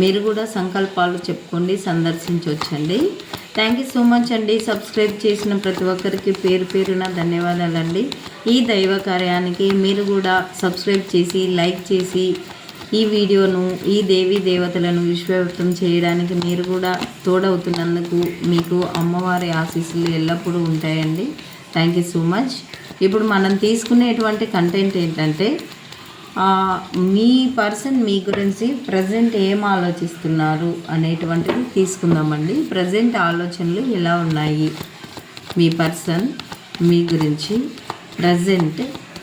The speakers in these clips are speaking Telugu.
మీరు కూడా సంకల్పాలు చెప్పుకోండి సందర్శించవచ్చండి. థ్యాంక్ యూ సో మచ్ అండి. సబ్స్క్రైబ్ చేసిన ప్రతి ఒక్కరికి పేరు పేరున ధన్యవాదాలండి. ఈ దైవ కార్యానికి మీరు కూడా సబ్స్క్రైబ్ చేసి లైక్ చేసి ఈ వీడియోను ఈ దేవి దేవతలను విశ్వవ్యాప్తం చేయడానికి మీరు కూడా తోడవుతున్నందుకు మీకు అమ్మవారి ఆశీస్సులు ఎల్లప్పుడూ ఉంటాయండి. థ్యాంక్ యూ సో మచ్ ఇప్పుడు మనం తీసుకునేటువంటి కంటెంట్ ఏంటంటే మీ పర్సన్ మీ గురించి ప్రజెంట్ ఏం ఆలోచిస్తున్నారు అనేటువంటిది తీసుకుందామండి. ప్రజెంట్ ఆలోచనలు ఎలా ఉన్నాయి? మీ పర్సన్ మీ గురించి ప్రజెంట్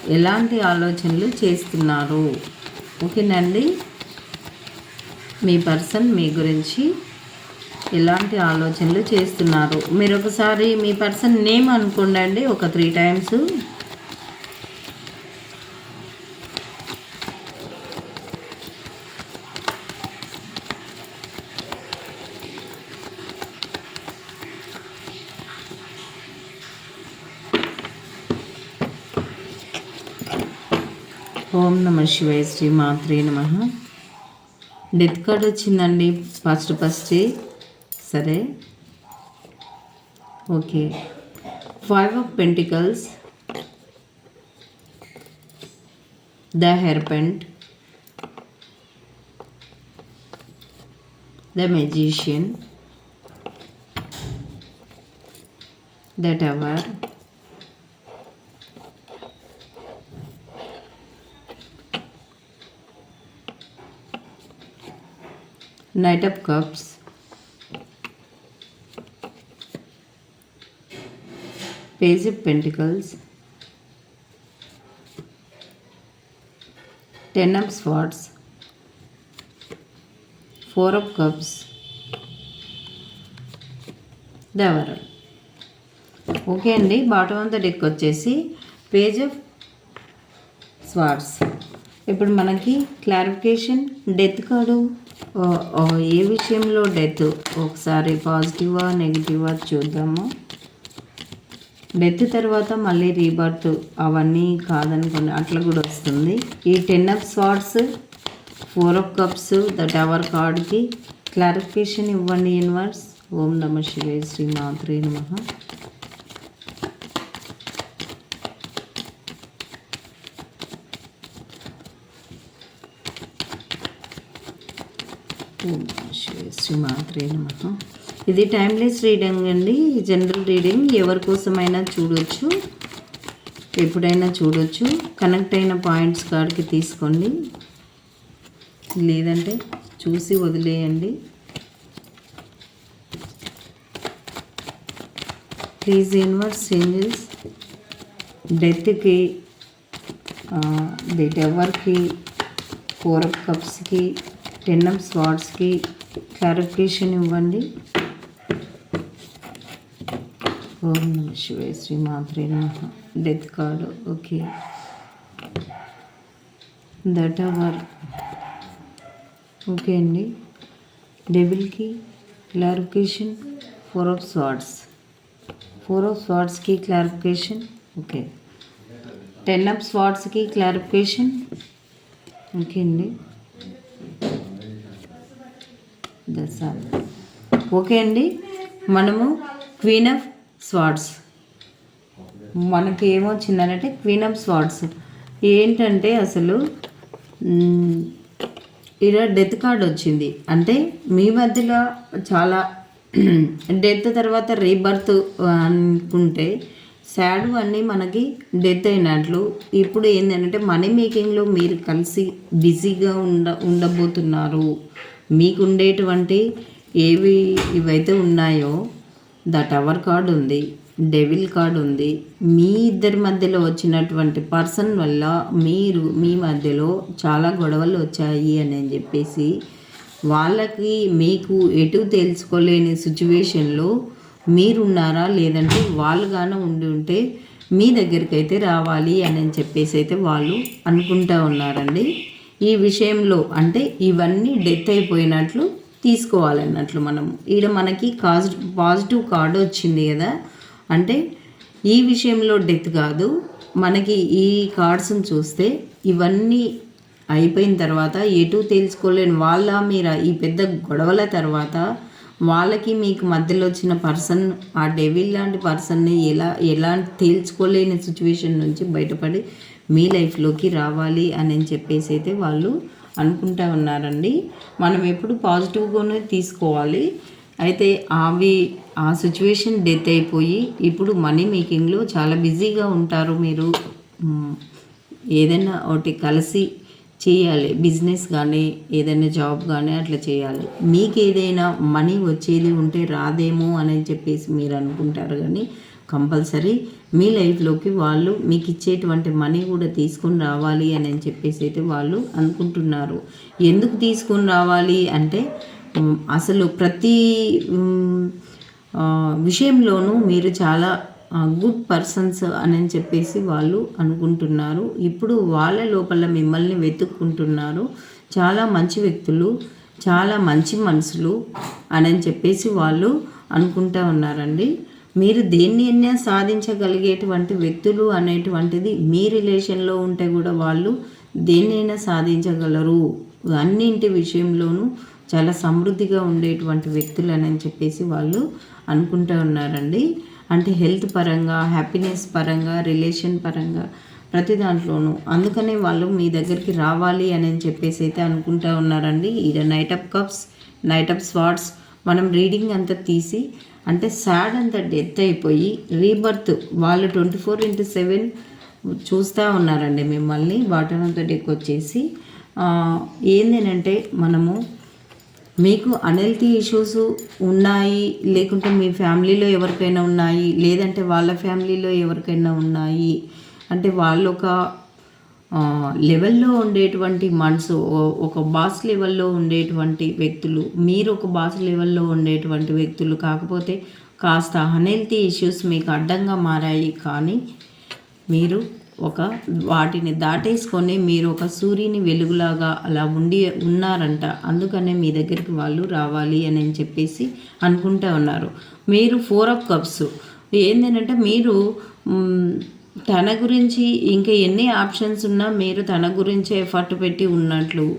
ఎలాంటి ఆలోచనలు చేస్తున్నారు? ఓకేనండి? మీ పర్సన్ మీ గురించి ఎలాంటి ఆలోచనలు చేస్తున్నారు? మీరు ఒకసారి మీ పర్సన్ నేమ్ అనుకోండి ఒక త్రీ టైమ్స్ ఓం నమ శివాయ శ్రీ మాత్రే నమ. డెత్ కార్డ్ వచ్చిందండి ఫస్ట్ ఫస్ట్. సరే. Okay. Five of pentacles the hierophant the magician the tower knight of cups page of pentacles ten of swords four of cups దేవరాల్ okay అండి బాటం అంతా డెక్ వచ్చేసి పేజ్ ఆఫ్ స్వాట్స్ ఇప్పుడు మనకి క్లారిఫికేషన్ డెత్ కార్డు ఏ విషయంలో డెత్? ఒకసారి పాజిటివా నెగిటివా చూద్దాము. డెత్ తర్వాత మళ్ళీ రీబర్త్ అవన్నీ కాదనుకోండి అట్లా కూడా వస్తుంది. ఈ ten of swords four of cups the tower కార్డ్కి క్లారిఫికేషన్ ఇవ్వండి యూనివర్స్. ఓం నమ శివే శ్రీ మాత్రే నమ. శ్రీమాత్రే నమః శ్రీ ఇది టైమ్లెస్ రీడింగ్ అండి. జనరల్ రీడింగ్ ఎవరి కోసమైనా చూడొచ్చు. ఎప్పుడైనా చూడొచ్చు. కనెక్ట్ అయిన పాయింట్స్ కాడికి తీసుకోండి. లేదంటే చూసి వదిలేయండి. ప్లీజ్ ఇన్వర్స్ ఏంజల్స్ డెత్కి ది టవర్కి ఫోర్ కప్స్కి టెన్ ఆఫ్ స్వార్డ్స్కి క్లారిఫికేషన్ ఇవ్వండి. ఓం నమ శివాయ శ్రీ మాత్రే నమః. Death card okay that hour okay అండి. డెబిల్కి clarification four of swords four of స్వార్డ్స్కి clarification okay ten of స్వార్డ్స్కి క్లారిఫికేషన్ ఓకే అండి. దశ ఓకే అండి మనము క్వీన్ ఆఫ్ స్వార్డ్స్ మనకి ఏమొచ్చిందనంటే క్వీన్ ఆఫ్ స్వార్డ్స్ ఏంటంటే అసలు ఇలా డెత్ కార్డ్ వచ్చింది. అంటే మీ మధ్యలో చాలా డెత్ తర్వాత రీబర్త్ అనుకుంటే సాడ్ అన్నీ మనకి డెత్ అయినట్లు. ఇప్పుడు ఏంటంటే మనీ మేకింగ్లో మీరు కలిసి బిజీగా ఉండ ఉండబోతున్నారు. మీకు ఉండేటువంటి ఏవి ఇవైతే ఉన్నాయో ద టవర్ కార్డ్ ఉంది డెవిల్ కార్డ్ ఉంది మీ ఇద్దరి మధ్యలో వచ్చినటువంటి పర్సన్ వల్ల మీరు మీ మధ్యలో చాలా గొడవలు వచ్చాయి అని చెప్పేసి వాళ్ళకి మీకు ఎటు తెలుసుకోలేని సిచ్యువేషన్లో మీరున్నారా? లేదంటే వాళ్ళుగానే ఉండి ఉంటే మీ దగ్గరికి అయితే రావాలి అని చెప్పేసి అయితే వాళ్ళు అనుకుంటా ఉన్నారండి. ఈ విషయంలో అంటే ఇవన్నీ డెత్ అయిపోయినట్లు తీసుకోవాలన్నట్లు మనం ఈడ మనకి కాజ్ పాజిటివ్ కార్డు వచ్చింది కదా. అంటే ఈ విషయంలో డెత్ కాదు. మనకి ఈ కార్డ్స్ని చూస్తే ఇవన్నీ అయిపోయిన తర్వాత ఎటు తెలుసుకోలేని వాళ్ళ మీరు ఈ పెద్ద గొడవల తర్వాత వాళ్ళకి మీకు మధ్యలో వచ్చిన పర్సన్ ఆ డెవిల్ లాంటి పర్సన్ని ఎలా ఎలా తేల్చుకోలేని సిచ్యువేషన్ నుంచి బయటపడి మీ లైఫ్లోకి రావాలి అని చెప్పేసి అయితే వాళ్ళు అనుకుంటా ఉన్నారండి. మనం ఎప్పుడు పాజిటివ్గానే తీసుకోవాలి. అయితే అవి ఆ సిచ్యువేషన్ డెత్ అయిపోయి ఇప్పుడు మనీ మేకింగ్లో చాలా బిజీగా ఉంటారు మీరు. ఏదైనా ఒకటి కలిసి చేయాలి. బిజినెస్ కానీ ఏదైనా జాబ్ కానీ అట్లా చేయాలి. మీకు ఏదైనా మనీ వచ్చేది ఉంటే రాదేమో అని చెప్పేసి మీరు అనుకుంటారు కానీ కంపల్సరీ మీ లైఫ్లోకి వాళ్ళు మీకు ఇచ్చేటువంటి మనీ కూడా తీసుకొని రావాలి అని చెప్పేసి అయితే వాళ్ళు అనుకుంటున్నారు. ఎందుకు తీసుకొని రావాలి అంటే అసలు ప్రతి విషయంలోనూ మీరు చాలా గుడ్ పర్సన్స్ అని చెప్పేసి వాళ్ళు అనుకుంటున్నారు. ఇప్పుడు వాళ్ళ లోపల మిమ్మల్ని వెతుక్కుంటున్నారు. చాలా మంచి వ్యక్తులు చాలా మంచి మనసులు అని చెప్పేసి వాళ్ళు అనుకుంటా ఉన్నారండి. మీరు దేన్నైనా సాధించగలిగేటువంటి వ్యక్తులు అనేటువంటిది మీ రిలేషన్లో ఉంటే కూడా వాళ్ళు దేన్నైనా సాధించగలరు. అన్నింటి విషయంలోనూ చాలా సమృద్ధిగా ఉండేటువంటి వ్యక్తులు అని చెప్పేసి వాళ్ళు అనుకుంటూ ఉన్నారండి. అంటే హెల్త్ పరంగా హ్యాపీనెస్ పరంగా రిలేషన్ పరంగా ప్రతి దాంట్లోనూ. అందుకనే వాళ్ళు మీ దగ్గరికి రావాలి అని చెప్పేసి అయితే అనుకుంటూ ఉన్నారండి. ఈడ knight of cups knight of swords మనం రీడింగ్ అంతా తీసి అంటే సాడ్ అంత డెత్ అయిపోయి రీబర్త్ వాళ్ళు ట్వంటీ ఫోర్ ఇంటూ సెవెన్ చూస్తూ ఉన్నారండి మిమ్మల్ని బాటన్ అంతా డెక్ వచ్చేసి. ఏంటంటే మనము మీకు అన్హెల్తీ ఇష్యూస్ ఉన్నాయి లేకుంటే మీ ఫ్యామిలీలో ఎవరికైనా ఉన్నాయి లేదంటే వాళ్ళ ఫ్యామిలీలో ఎవరికైనా ఉన్నాయి అంటే వాళ్ళు ఒక లెవెల్లో ఉండేటువంటి మనసు ఒక బాస్ లెవెల్లో ఉండేటువంటి వ్యక్తులు మీరు ఒక బాస్ లెవెల్లో ఉండేటువంటి వ్యక్తులు కాకపోతే కాస్త అన్హెల్తీ ఇష్యూస్ మీకు అడ్డంగా మారాయి కానీ మీరు ఒక వాటిని దాటేసుకొని మీరు ఒక సూర్యుని వెలుగులాగా అలా ఉండి ఉన్నారంట. అందుకనే మీ దగ్గరికి వాళ్ళు రావాలి అని చెప్పేసి అనుకుంటూ ఉన్నారు. మీరు ఫోర్ ఆఫ్ కప్స్. ఏంటంటే మీరు తన గురించి ఇంకా ఎన్ని ఆప్షన్స్ ఉన్నా మీరు తన గురించి ఎఫర్ట్ పెట్టి ఉన్నట్లు.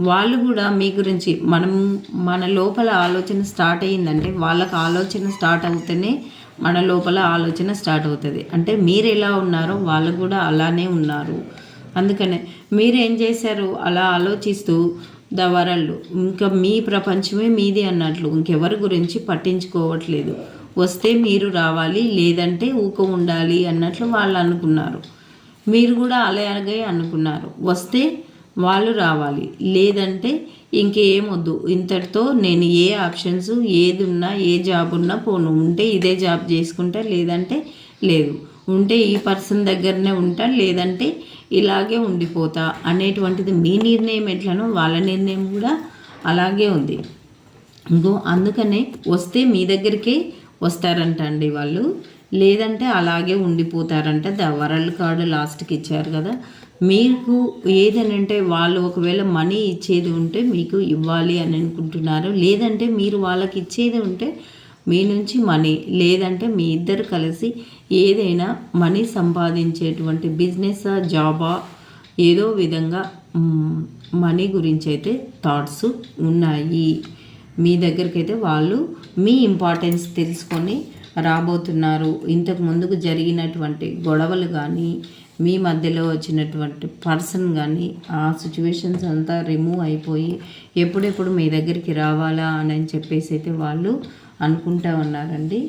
వాళ్ళు కూడా మీ గురించి మనం మన లోపల ఆలోచన స్టార్ట్ అయ్యిందంటే వాళ్ళకి ఆలోచన స్టార్ట్ అవుతేనే మన లోపల ఆలోచన స్టార్ట్ అవుతుంది. అంటే మీరు ఎలా ఉన్నారో వాళ్ళు కూడా అలానే ఉన్నారు. అందుకనే మీరు ఏం చేశారు? అలా ఆలోచిస్తూ ద వరల్డ్ ఇంకా మీ ప్రపంచమే మీది అన్నట్లు ఇంకెవరి గురించి పట్టించుకోవట్లేదు. వస్తే మీరు రావాలి లేదంటే ఊక ఉండాలి అన్నట్లు వాళ్ళు అనుకున్నారు. మీరు కూడా అలాగే అనుకున్నారు. వస్తే వాళ్ళు రావాలి లేదంటే ఇంకేమొద్దు. ఇంతటితో నేను ఏ ఆప్షన్స్ ఏది ఉన్నా ఏ జాబ్ ఉన్నా పోను. ఉంటే ఇదే జాబ్ చేసుకుంటా లేదంటే లేదు. ఉంటే ఈ పర్సన్ దగ్గరనే ఉంటా లేదంటే ఇలాగే ఉండిపోతా అనేటువంటిది మీ నిర్ణయం ఎట్లనో వాళ్ళ నిర్ణయం కూడా అలాగే ఉంది. ఇంకో అందుకనే వస్తే మీ దగ్గరికే వస్తారంట అండి వాళ్ళు. లేదంటే అలాగే ఉండిపోతారంట. ద వరల్డ్ కార్డు లాస్ట్కి ఇచ్చారు కదా. మీకు ఏదనంటే వాళ్ళు ఒకవేళ మనీ ఇచ్చేది ఉంటే మీకు ఇవ్వాలి అని అనుకుంటున్నారు లేదంటే మీరు వాళ్ళకి ఇచ్చేది ఉంటే మీ నుంచి మనీ లేదంటే మీ ఇద్దరు కలిసి ఏదైనా మనీ సంపాదించేటువంటి బిజినెస్ జాబా ఏదో విధంగా మనీ గురించి అయితే థాట్స్ ఉన్నాయి. మీ దగ్గరికి వాళ్ళు మీ ఇంపార్టెన్స్ తెలుసుకొని రాబోతున్నారు. ఇంతకు ముందుకు జరిగినటువంటి గొడవలు కానీ మీ మధ్యలో వచ్చినటువంటి పర్సన్ కానీ ఆ సిచ్యువేషన్స్ అంతా రిమూవ్ అయిపోయి ఎప్పుడెప్పుడు మీ దగ్గరికి రావాలా అని చెప్పేసి అయితే వాళ్ళు అనుకుంటా ఉన్నారండి.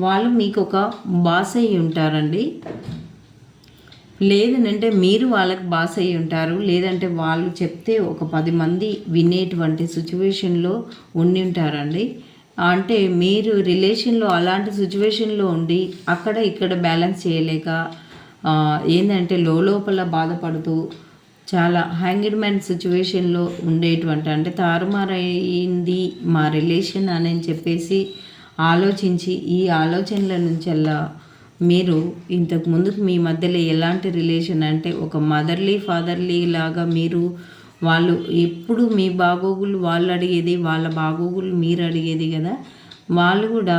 వాళ్ళు మీకు ఒక బాస్ అయ్యి ఉంటారండి. లేదనంటే మీరు వాళ్ళకి బాస్ అయ్యి ఉంటారు. లేదంటే వాళ్ళు చెప్తే ఒక పది మంది వినేటువంటి సిచ్యువేషన్లో ఉండి ఉంటారండి. అంటే మీరు రిలేషన్లో అలాంటి సిచ్యువేషన్లో ఉండి అక్కడ ఇక్కడ బ్యాలెన్స్ చేయలేక ఏంటంటే లోపల బాధపడుతూ చాలా హ్యాంగిడ్ మ్యాన్ సిచ్యువేషన్లో ఉండేటువంటి అంటే తారుమారైంది మా రిలేషన్ అని చెప్పేసి ఆలోచించి ఈ ఆలోచనల నుంచెల్లా మీరు ఇంతకు ముందుకు మీ మధ్యలో ఎలాంటి రిలేషన్ అంటే ఒక మదర్లీ ఫాదర్లీ లాగా మీరు వాళ్ళు ఎప్పుడు మీ బాగోగులు వాళ్ళు అడిగేది వాళ్ళ బాగోగులు మీరు అడిగేది కదా? వాళ్ళు కూడా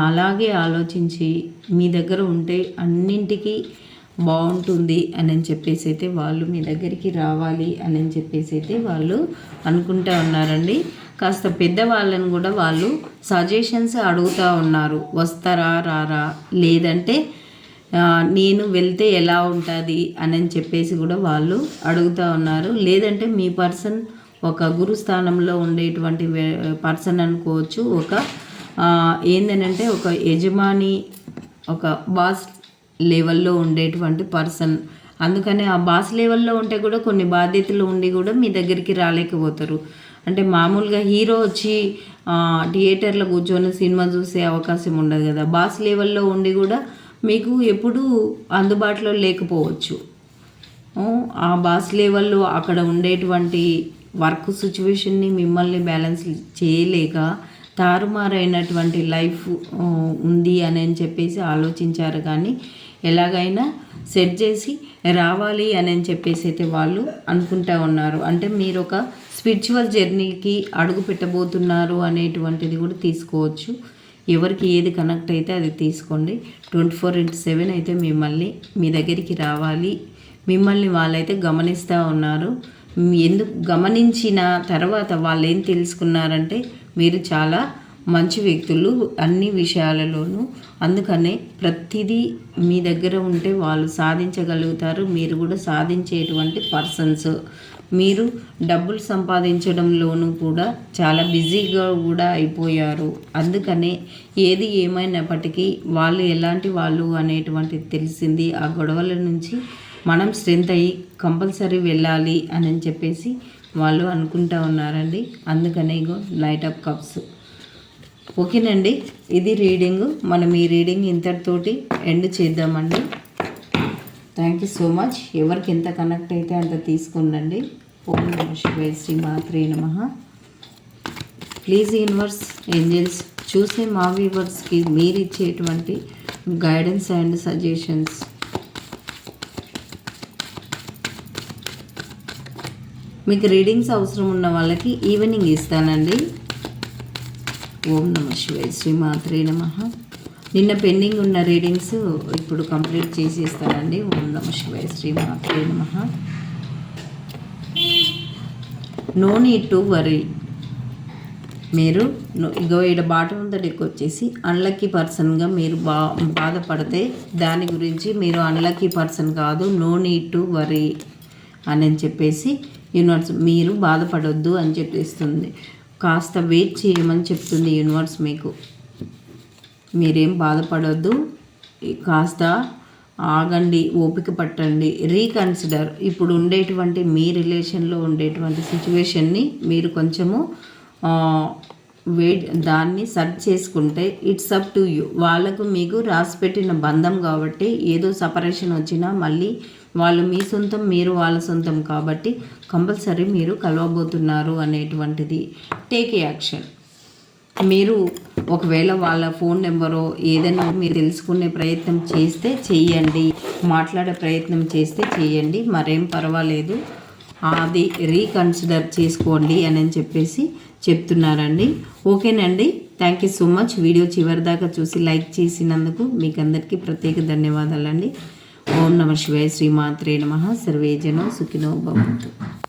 అలాగే ఆలోచించి మీ దగ్గర ఉంటే అన్నింటికీ బాగుంటుంది అని చెప్పేసి అయితే వాళ్ళు మీ దగ్గరికి రావాలి అని చెప్పేసి అయితే వాళ్ళు అనుకుంటా ఉన్నారండి. కాస్త పెద్దవాళ్ళని కూడా వాళ్ళు సజెషన్స్ అడుగుతూ ఉన్నారు. వస్తారా రారా? లేదంటే నేను వెళ్తే ఎలా ఉంటుంది? అని చెప్పేసి కూడా వాళ్ళు అడుగుతూ ఉన్నారు. లేదంటే మీ పర్సన్ ఒక గురుస్థానంలో ఉండేటువంటి పర్సన్ అనుకోవచ్చు. ఒక ఏంటంటే ఒక యజమాని ఒక బాస్ లెవెల్లో ఉండేటువంటి పర్సన్. అందుకని ఆ బాస్ లెవెల్లో ఉంటే కూడా కొన్ని బాధ్యతలు ఉండి కూడా మీ దగ్గరికి రాలేకపోతారు. అంటే మామూలుగా హీరో వచ్చి థియేటర్లో కూర్చొని సినిమా చూసే అవకాశం ఉండదు కదా. బాస్ లెవెల్లో ఉండి కూడా మీకు ఎప్పుడూ అందుబాటులో లేకపోవచ్చు. ఆ బాస్ లెవెల్లో అక్కడ ఉండేటువంటి వర్క్ సిచ్యువేషన్ని మిమ్మల్ని బ్యాలెన్స్ చేయలేక తారుమారైనటువంటి లైఫ్ ఉంది అని చెప్పేసి ఆలోచించారు. కానీ ఎలాగైనా సెట్ చేసి రావాలి అని చెప్పేసి అయితే వాళ్ళు అనుకుంటా ఉన్నారు. అంటే మీరు ఒక స్పిరిచువల్ జర్నీకి అడుగు పెట్టబోతున్నారు అనేటువంటిది కూడా తీసుకోవచ్చు. ఎవరికి ఏది కనెక్ట్ అయితే అది తీసుకోండి. ట్వంటీ ఫోర్ ఇంటూ సెవెన్ అయితే మిమ్మల్ని మీ దగ్గరికి రావాలి. మిమ్మల్ని వాళ్ళైతే గమనిస్తూ ఉన్నారు. ఎందుకు గమనించిన తర్వాత వాళ్ళు ఏం తెలుసుకున్నారంటే మీరు చాలా మంచి వ్యక్తులు అన్ని విషయాలలోనూ. అందుకనే ప్రతిదీ మీ దగ్గర ఉంటే వాళ్ళు సాధించగలుగుతారు. మీరు కూడా సాధించేటువంటి పర్సన్స్ మీరు డబ్బులు సంపాదించడంలోనూ కూడా చాలా బిజీగా కూడా అయిపోయారు. అందుకనే ఏది ఏమైనప్పటికీ వాళ్ళు ఎలాంటి వాళ్ళు అనేటువంటిది తెలిసింది. ఆ గొడవల నుంచి మనం స్ట్రెంత్ అయ్యి కంపల్సరీ వెళ్ళాలి అని చెప్పేసి వాళ్ళు అనుకుంటా ఉన్నారండి. అందుకనే ఇగో లైట్ ఆఫ్ కప్స్. ఓకేనండి ఇది రీడింగ్. మనం ఈ రీడింగ్ ఇంతటితోటి ఎండ్ చేద్దామండి. థ్యాంక్ యూ సో మచ్ ఎవరికి ఎంత కనెక్ట్ అయితే అంత తీసుకుండండి ఓం నమ శివై శ్రీ మాత్రే నమ. ప్లీజ్ యూనివర్స్ ఏంజల్స్ చూసే మా వ్యూవర్స్కి మీరు ఇచ్చేటువంటి గైడెన్స్ అండ్ సజెషన్స్ మీకు రీడింగ్స్ అవసరం ఉన్న వాళ్ళకి ఈవినింగ్ ఇస్తానండి. ఓం నమ శివాయ శ్రీమాత్రే నమ. నిన్న పెండింగ్ ఉన్న రీడింగ్స్ ఇప్పుడు కంప్లీట్ చేసి ఇస్తానండి ఓం నమ శివాయ శ్రీమాత్రే నమ. No need to worry. మీరు ఇగో ఇక్కడ బాటం దగ్గరికి వచ్చేసి అన్లక్కీ పర్సన్గా మీరు బా బాధపడితే దాని గురించి మీరు అన్లక్కీ పర్సన్ కాదు నో నీడ్ టు వరీ అని చెప్పేసి యూనివర్స్ మీరు బాధపడొద్దు అని చెప్పేస్తుంది. కాస్త వెయిట్ చేయమని చెప్తుంది యూనివర్స్ మీకు. మీరేం బాధపడొద్దు. కాస్త ఆగండి ఓపిక పట్టండి రీకన్సిడర్ ఇప్పుడు ఉండేటువంటి మీ రిలేషన్లో ఉండేటువంటి సిచ్యువేషన్ని మీరు కొంచెము వెయిట్ దాన్ని సర్చ్ చేసుకుంటే ఇట్స్ అప్ టు యూ వాళ్ళకు మీకు రాసిపెట్టిన బంధం కాబట్టి ఏదో సపరేషన్ వచ్చినా మళ్ళీ వాళ్ళు మీ సొంతం మీరు వాళ్ళ సొంతం కాబట్టి కంపల్సరీ మీరు కలవబోతున్నారు అనేటువంటిది. టేక్ యాక్షన్ మీరు ఒకవేళ వాళ్ళ ఫోన్ నెంబరో ఏదైనా మీరు తెలుసుకునే ప్రయత్నం చేస్తే చెయ్యండి. మాట్లాడే ప్రయత్నం చేస్తే చేయండి మరేం పర్వాలేదు. అది రీకన్సిడర్ చేసుకోండి అని చెప్పేసి చెప్తున్నారండి. ఓకేనండి. Thank you so much video చివరి దాకా చూసి లైక్ చేసినందుకు మీకు అందరికీ ప్రత్యేక ధన్యవాదాలండి. ఓం నమ శివాయ శ్రీమాత్రే నమ. సర్వేజనో సుఖినో భవంతు.